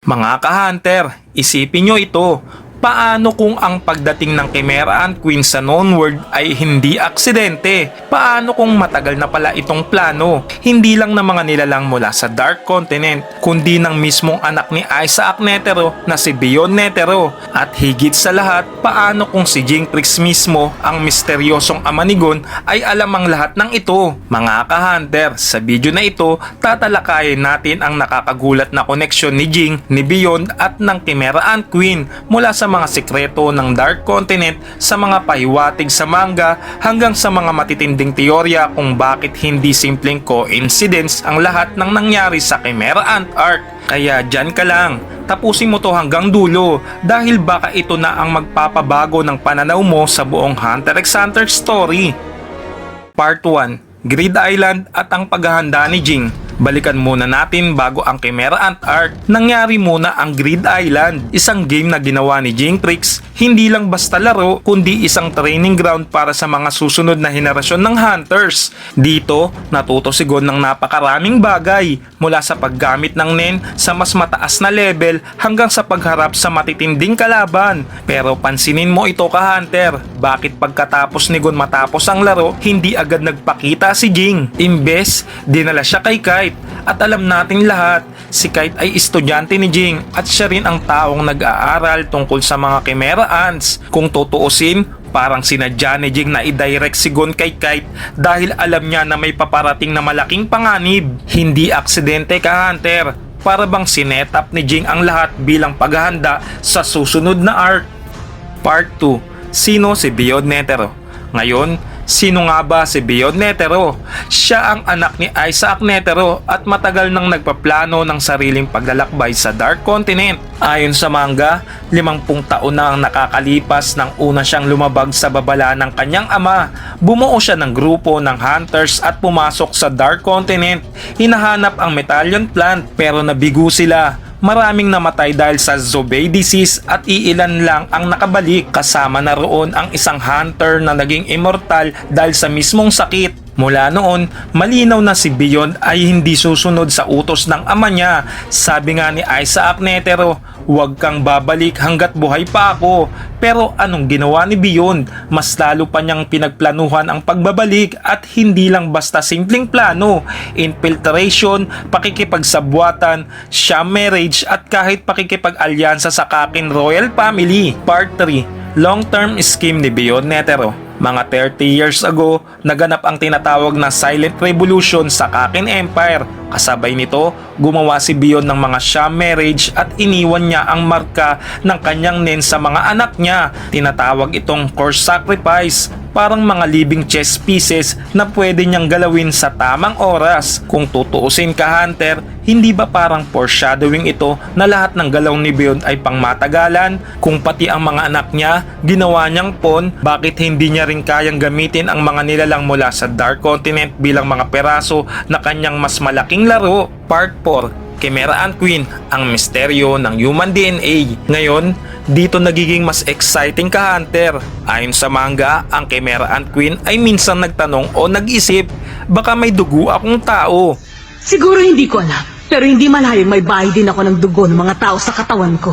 Mga ka-hunter, isipin nyo ito. Paano kung ang pagdating ng Chimera Ant Queen sa known ay hindi aksidente? Paano kung matagal na pala itong plano? Hindi lang ng mga nilalang mula sa Dark Continent, kundi ng mismong anak ni Isaac Netero na si Bion Netero. At higit sa lahat, paano kung si Jinx mismo, ang misteryosong ama ni Gon, ay alam ang lahat ng ito? Mga ka-hunter, sa video na ito, tatalakayin natin ang nakakagulat na koneksyon ni Jing, ni Beyond at ng Chimera Ant Queen mula sa mga sikreto ng Dark Continent sa mga pahiwatig sa manga hanggang sa mga matitinding teorya kung bakit hindi simpleng coincidence ang lahat ng nangyari sa Chimera Ant Arc. Kaya dyan ka lang, tapusin mo to hanggang dulo dahil baka ito na ang magpapabago ng pananaw mo sa buong Hunter x Hunter story. Part 1 Grid Island at ang paghahanda ni Jing Balikan muna natin bago ang Chimera Ant Arc. Nangyari muna ang Grid Island, isang game na ginawa ni Jinx hindi lang basta laro kundi isang training ground para sa mga susunod na henerasyon ng hunters. Dito, natuto si Gon ng napakaraming bagay mula sa paggamit ng Nen sa mas mataas na level hanggang sa pagharap sa matitinding kalaban. Pero pansinin mo ito ka hunter, bakit pagkatapos ni Gon matapos ang laro, hindi agad nagpakita si Jing? Imbes, dinala siya kay Kite at alam natin lahat, si Kite ay estudyante ni Jing at siya rin ang taong nag-aaral tungkol sa mga Chimera Ants. Kung tutuusin, parang sinadya ni Jing na i-direct si Gon kay Kite dahil alam niya na may paparating na malaking panganib. Hindi aksidente ka Hunter, para bang sinetap ni Jing ang lahat bilang paghahanda sa susunod na arc. Part 2 Sino si Beyond Netero? Ngayon, sino nga ba si Beyond Netero? Siya ang anak ni Isaac Netero at matagal nang nagpaplano ng sariling paglalakbay sa Dark Continent. Ayon sa manga, limampung taon na ang nakakalipas nang una siyang lumabag sa babala ng kanyang ama. Bumuo siya ng grupo ng hunters at pumasok sa Dark Continent. Hinahanap ang Metallion plant pero nabigo sila. Maraming namatay dahil sa Zobey disease at iilan lang ang nakabalik kasama na roon ang isang hunter na naging immortal dahil sa mismong sakit. Mula noon, malinaw na si Beyond ay hindi susunod sa utos ng ama niya. Sabi nga ni Isaac Netero, huwag kang babalik hanggat buhay pa ako. Pero anong ginawa ni Beyond? Mas lalo pa niyang pinagplanuhan ang pagbabalik at hindi lang basta simpleng plano. Infiltration, pakikipagsabwatan, sham marriage at kahit pakikipag-alyansa sa Kakin Royal Family. Part 3 Long-term scheme ni Beyond Netero mga 30 years ago, naganap ang tinatawag na Silent Revolution sa Kakin Empire. Kasabay nito, gumawa si Bion ng mga sham marriage at iniwan niya ang marka ng kanyang nen sa mga anak niya. Tinatawag itong course sacrifice parang mga living chess pieces na pwede niyang galawin sa tamang oras. Kung tutuusin ka Hunter, hindi ba parang foreshadowing ito na lahat ng galaw ni Beyond ay pangmatagalan? Kung pati ang mga anak niya, ginawa niyang pawn, bakit hindi niya rin kayang gamitin ang mga nilalang mula sa Dark Continent bilang mga peraso na kanyang mas malaking laro? Part 4 Chimera Ant Queen, ang misteryo ng human DNA. Ngayon, dito nagiging mas exciting ka Hunter. Ayon sa manga, ang Chimera Ant Queen ay minsan nagtanong o nag-isip, baka may dugo akong tao. Siguro hindi ko alam. Pero hindi malayong may bahay din ako ng dugo ng mga tao sa katawan ko.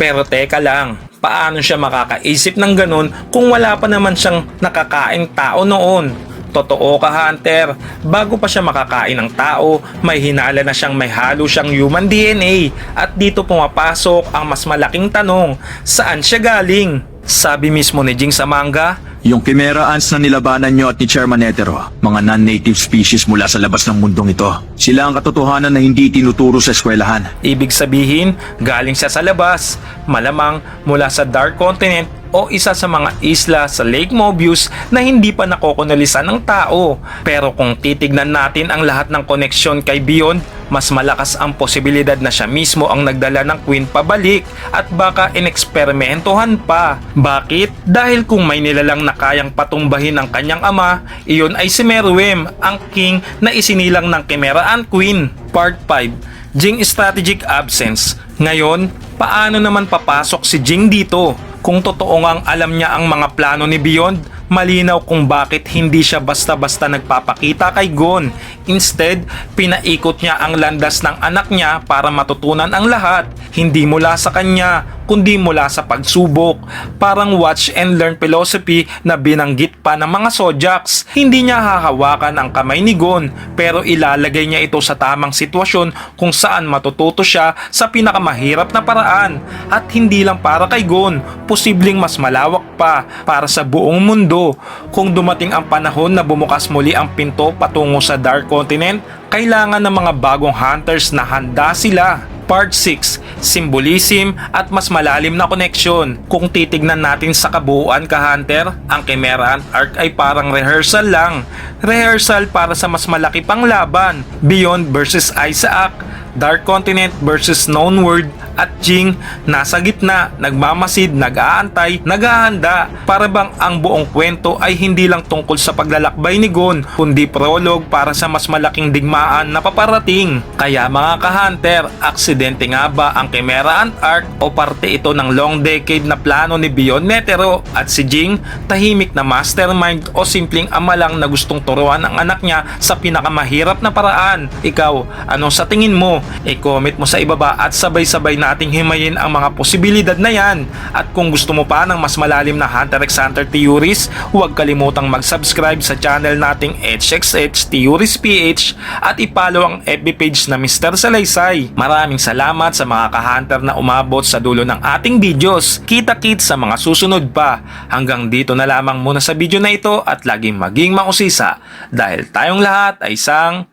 Pero teka lang, paano siya makakaisip ng ganun kung wala pa naman siyang nakakaing tao noon? Totoo ka Hunter, bago pa siya makakain ng tao, may hinala na siyang may halo siyang human DNA at dito pumapasok ang mas malaking tanong, saan siya galing? Sabi mismo ni Jing sa manga, Yung Chimera Ants na nilabanan nyo at ni Chairman Netero, mga non-native species mula sa labas ng mundong ito. Sila ang katotohanan na hindi tinuturo sa eskwelahan. Ibig sabihin, galing siya sa labas, malamang mula sa Dark Continent o isa sa mga isla sa Lake Mobius na hindi pa nakokonolisan ng tao. Pero kung titignan natin ang lahat ng koneksyon kay Beyond, mas malakas ang posibilidad na siya mismo ang nagdala ng Queen pabalik at baka ineksperimentohan pa. Bakit? Dahil kung may nilalang na kayang patumbahin ang kanyang ama, iyon ay si Meruem, ang king na isinilang ng Chimera Ant Queen. Part 5 Jing Strategic Absence Ngayon, paano naman papasok si Jing dito? Kung totoo ngang alam niya ang mga plano ni Beyond, malinaw kung bakit hindi siya basta-basta nagpapakita kay Gon. Instead, pinaikot niya ang landas ng anak niya para matutunan ang lahat, hindi mula sa kanya, kundi mula sa pagsubok. Parang watch and learn philosophy na binanggit pa ng mga Sojaks. Hindi niya hahawakan ang kamay ni Gon, pero ilalagay niya ito sa tamang sitwasyon kung saan matututo siya sa pinakamahirap na paraan. At hindi lang para kay Gon, posibleng mas malawak pa para sa buong mundo. Kung dumating ang panahon na bumukas muli ang pinto patungo sa Dark Continent, kailangan ng mga bagong hunters na handa sila. Part 6, Symbolism at mas malalim na connection. Kung titignan natin sa kabuuan ka Hunter, ang Chimera Ant Arc ay parang rehearsal lang. Rehearsal para sa mas malaki pang laban, Beyond versus Isaac, Dark Continent versus Known World at Jing nasa gitna, nagmamasid, nag-aantay, naghahanda para bang ang buong kwento ay hindi lang tungkol sa paglalakbay ni Gon kundi prologue para sa mas malaking digmaan na paparating. Kaya mga ka-hunter, aksidente nga ba ang Chimera Ant Arc o parte ito ng long decade na plano ni Beyond Netero at si Jing, tahimik na mastermind o simpleng ama lang na gustong turuan ang anak niya sa pinakamahirap na paraan. Ikaw, ano sa tingin mo? I-comment mo sa ibaba at sabay-sabay nating himayin ang mga posibilidad na yan. At kung gusto mo pa ng mas malalim na Hunter x Hunter theories, huwag kalimutang mag-subscribe sa channel nating HXH Theories PH at ipollow ang FB page na Mr. Salaysay. Maraming salamat sa mga ka-hunter na umabot sa dulo ng ating videos. Kita-kit sa mga susunod pa. Hanggang dito na lamang muna sa video na ito at laging maging mausisa dahil tayong lahat ay isang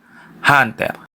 Hunter.